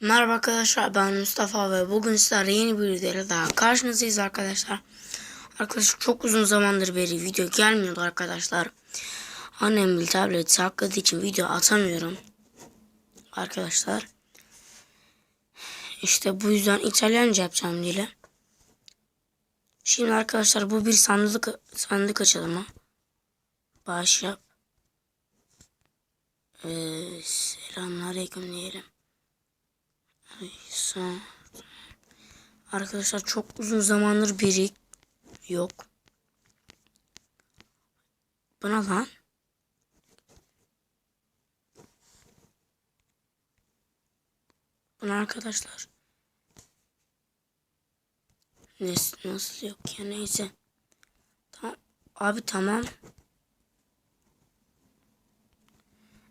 Merhaba arkadaşlar ben Mustafa ve bugün sizlerle yeni bir videoyla daha karşınızdayız arkadaşlar. Arkadaşlar çok uzun zamandır beri video gelmiyordu arkadaşlar. Annem bir tablet sakladığı için video atamıyorum. Arkadaşlar. İşte bu yüzden İtalyanca yapacağım dile. Şimdi arkadaşlar bu bir sandık sandık açılımı. Bağış yap. Ee, selamünaleyküm diyelim. Arkadaşlar çok uzun zamandır biri yok. Bana lan. Bana arkadaşlar. Nasıl, nasıl yok ya neyse. Tamam. Abi tamam.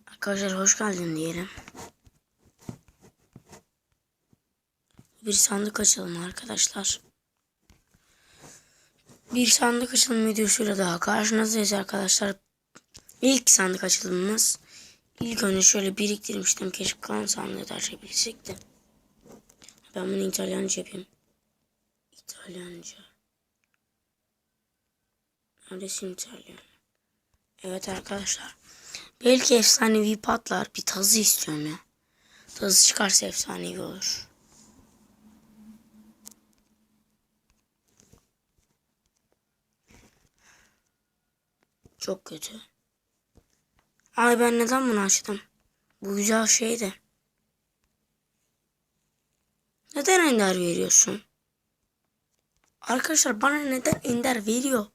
Arkadaşlar hoş geldin diyelim. Bir sandık açalım arkadaşlar. Bir sandık açılım videosuyla daha karşınızdayız arkadaşlar. İlk sandık açılımımız. İlk önce şöyle biriktirmiştim. Keşke kalan sandığı da açabilsek de. Ben bunu İtalyanca yapayım. İtalyanca. Neredesin İtalyan? Evet arkadaşlar. Belki efsanevi patlar. Bir tazı istiyorum ya. Tazı çıkarsa efsanevi olur. Çok kötü. Ay ben neden bunu açtım? Bu güzel şeydi. Neden ender veriyorsun? Arkadaşlar bana neden ender veriyor?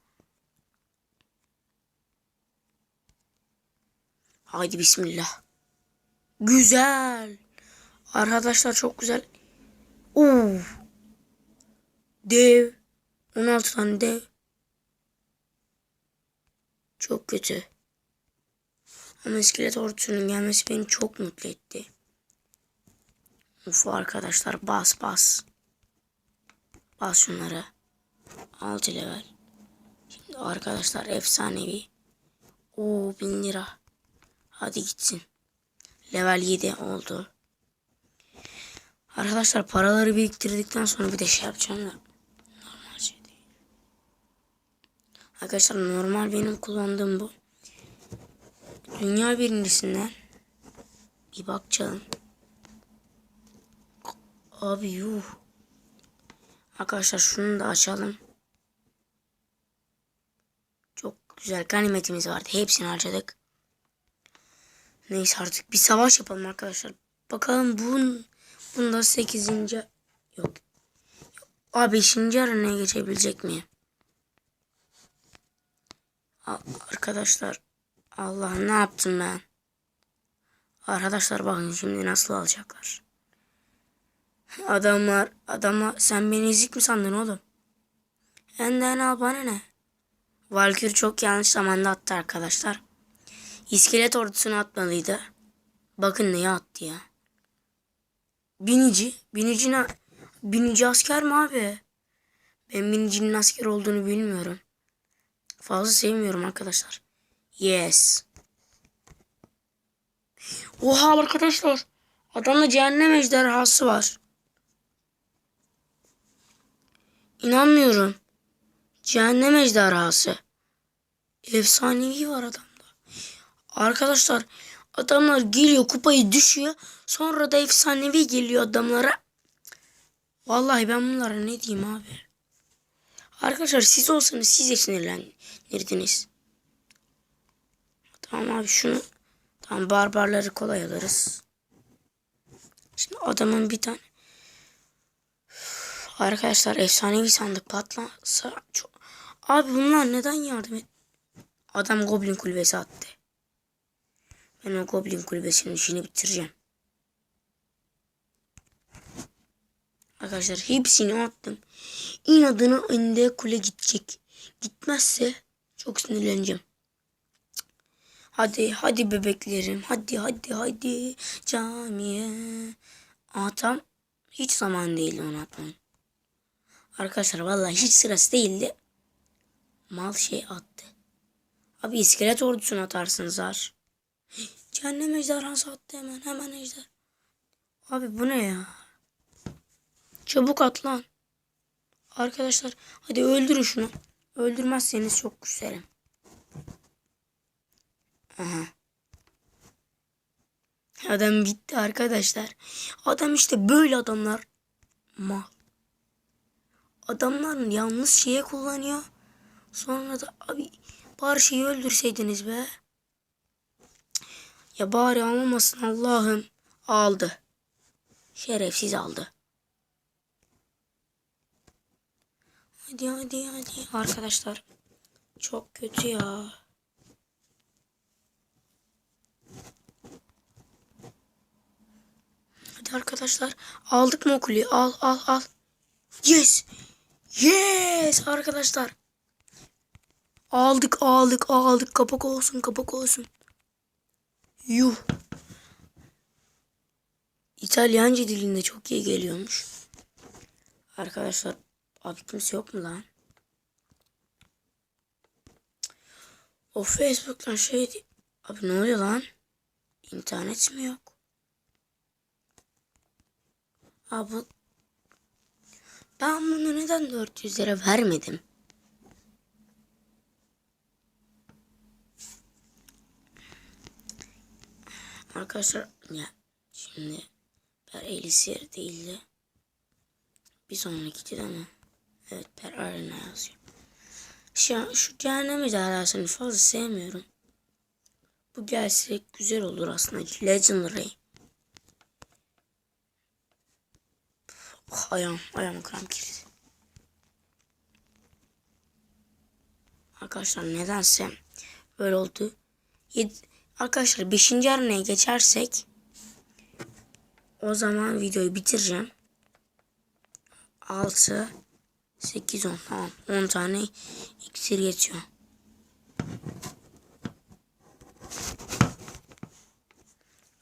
Haydi bismillah. Güzel. Arkadaşlar çok güzel. Oo. Dev. 16 tane dev. Çok kötü. Ama iskelet ordusunun gelmesi beni çok mutlu etti. Uf arkadaşlar bas bas. Bas şunları. 6 level. Şimdi arkadaşlar efsanevi. Oo 1000 lira. Hadi gitsin. Level 7 oldu. Arkadaşlar paraları biriktirdikten sonra bir de şey yapacağım da. Normal şey değil. Arkadaşlar normal benim kullandığım bu. Dünya birincisinden bir bakacağım. Abi yuh. Arkadaşlar şunu da açalım. Çok güzel ganimetimiz vardı. Hepsini harcadık. Neyse artık bir savaş yapalım arkadaşlar. Bakalım bun bunda 8. yok. A 5. arenaya geçebilecek miyim? Arkadaşlar Allah ne yaptım ben? Arkadaşlar bakın şimdi nasıl alacaklar. Adamlar adama sen beni ezik mi sandın oğlum? Enden al bana ne? Valkür çok yanlış zamanda attı arkadaşlar. İskelet ordusunu atmalıydı. Bakın neye attı ya. Binici. Binici ne? Binici asker mi abi? Ben binicinin asker olduğunu bilmiyorum. Fazla sevmiyorum arkadaşlar. Yes. Oha arkadaşlar. Adamda cehennem ejderhası var. İnanmıyorum. Cehennem ejderhası. Efsanevi var adamda. Arkadaşlar adamlar geliyor kupayı düşüyor. Sonra da efsanevi geliyor adamlara. Vallahi ben bunlara ne diyeyim abi. Arkadaşlar siz olsanız siz de sinirlenirdiniz. Tamam abi şunu. Tamam barbarları kolay alırız. Şimdi adamın bir tane. Arkadaşlar efsanevi sandık patlasa çok. Abi bunlar neden yardım et? Adam goblin kulübesi attı. Ben o goblin kulübesinin işini bitireceğim. Arkadaşlar hepsini attım. İnadına önde kule gidecek. Gitmezse çok sinirleneceğim. Hadi hadi bebeklerim. Hadi hadi hadi camiye. Atam hiç zaman değil onu atmanın. Arkadaşlar vallahi hiç sırası değildi. Mal şey attı. Abi iskelet ordusunu atarsınız zar. Cehennem ejderhası attı hemen hemen ejder. Abi bu ne ya? Çabuk at lan. Arkadaşlar hadi öldürün şunu. Öldürmezseniz çok küserim. Aha. Adam bitti arkadaşlar. Adam işte böyle adamlar. Mal. Adamlar yalnız şeye kullanıyor. Sonra da abi bari şeyi öldürseydiniz be. Ya bari almamasın Allah'ım. Aldı. Şerefsiz aldı. Hadi hadi hadi arkadaşlar. Çok kötü ya. Hadi arkadaşlar. Aldık mı o kuleyi? Al al al. Yes. Yes arkadaşlar. Aldık aldık aldık. Kapak olsun kapak olsun. Yuh. İtalyanca dilinde çok iyi geliyormuş. Arkadaşlar abi kimse yok mu lan? O Facebook'tan şey abi ne oluyor lan? İnternet mi yok? Abi ben bunu neden 400 lira vermedim? Arkadaşlar ya şimdi per Elisir değil de bir sonraki değil mi? Evet per Arena yazıyor. Şu, şu cehennem ejderhasını fazla sevmiyorum. Bu gelse güzel olur aslında. Legendary. Oh, ayağım, ayağım kram girdi. Arkadaşlar nedense böyle oldu. Yedi, arkadaşlar 5. arenaya geçersek o zaman videoyu bitireceğim. 6 8 10 tamam 10 tane iksir yetiyor.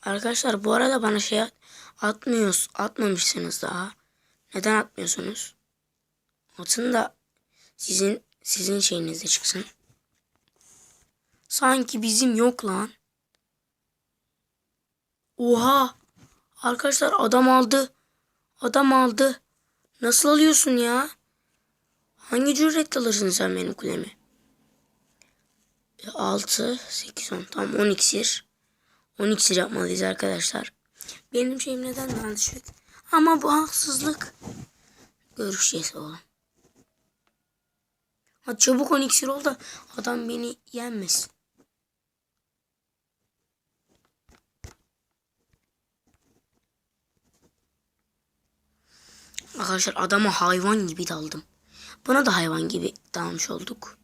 Arkadaşlar bu arada bana şey atmıyoruz. Atmamışsınız daha. Neden atmıyorsunuz? Atın da sizin sizin şeyinizde çıksın. Sanki bizim yok lan. Oha. Arkadaşlar adam aldı. Adam aldı. Nasıl alıyorsun ya? Hangi cüretle alırsın sen benim kulemi? 6, 8, 10. Tamam 10 iksir. 10 iksir yapmalıyız arkadaşlar. Benim şeyim neden düşük? Ama bu haksızlık. Görüşeceğiz oğlum. Hadi çabuk 10 iksir ol da adam beni yenmesin. Arkadaşlar adama hayvan gibi daldım. Buna da hayvan gibi dalmış olduk.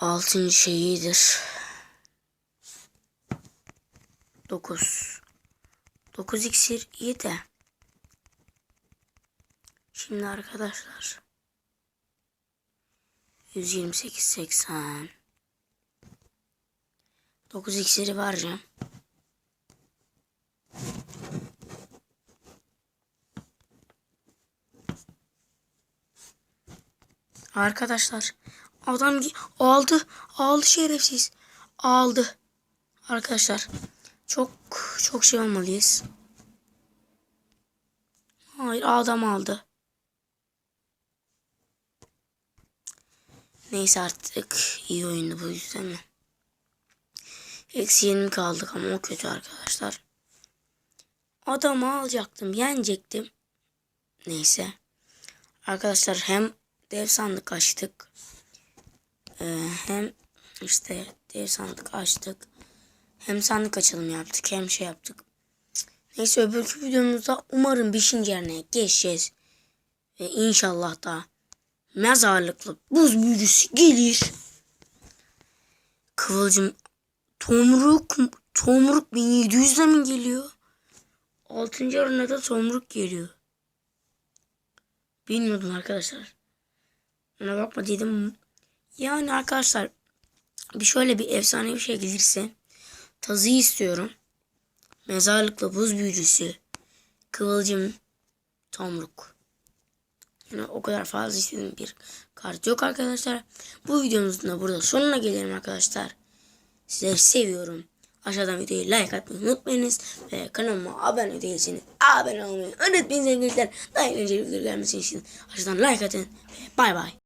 Altıncı şeyidir. Dokuz. Dokuz iksir iyi de. Şimdi arkadaşlar. 128 80 9 iksiri vereceğim. Arkadaşlar adam aldı. Aldı şerefsiz. Aldı. Arkadaşlar çok çok şey olmalıyız. Hayır adam aldı. Neyse artık iyi oyundu bu yüzden mi eksi 20 kaldık ama o kötü arkadaşlar. Adamı alacaktım yenecektim. Neyse. Arkadaşlar hem dev sandık açtık. Ee, hem işte dev sandık açtık. Hem sandık açılımı yaptık hem şey yaptık. Neyse öbürkü videomuzda umarım 5. yerine geçeceğiz. Ve inşallah da mezarlıklı buz büyücüsü gelir. Kıvılcım tomruk tomruk 1700'de mi geliyor? 6. arenada tomruk geliyor. Bilmiyordum arkadaşlar. Ona bakma dedim. Yani arkadaşlar bir şöyle bir efsane bir şey gelirse tazıyı istiyorum. Mezarlıkla buz büyücüsü. Kıvılcım tomruk. Yani o kadar fazla istediğim bir kart yok arkadaşlar. Bu videomuzun da burada sonuna gelelim arkadaşlar. Sizleri seviyorum. Aşağıdan videoyu like atmayı unutmayınız. Ve kanalıma abone değilseniz abone olmayı unutmayın sevgili gençler. Daha eğlenceli videolar gelmesi için aşağıdan like atın. Bay bay.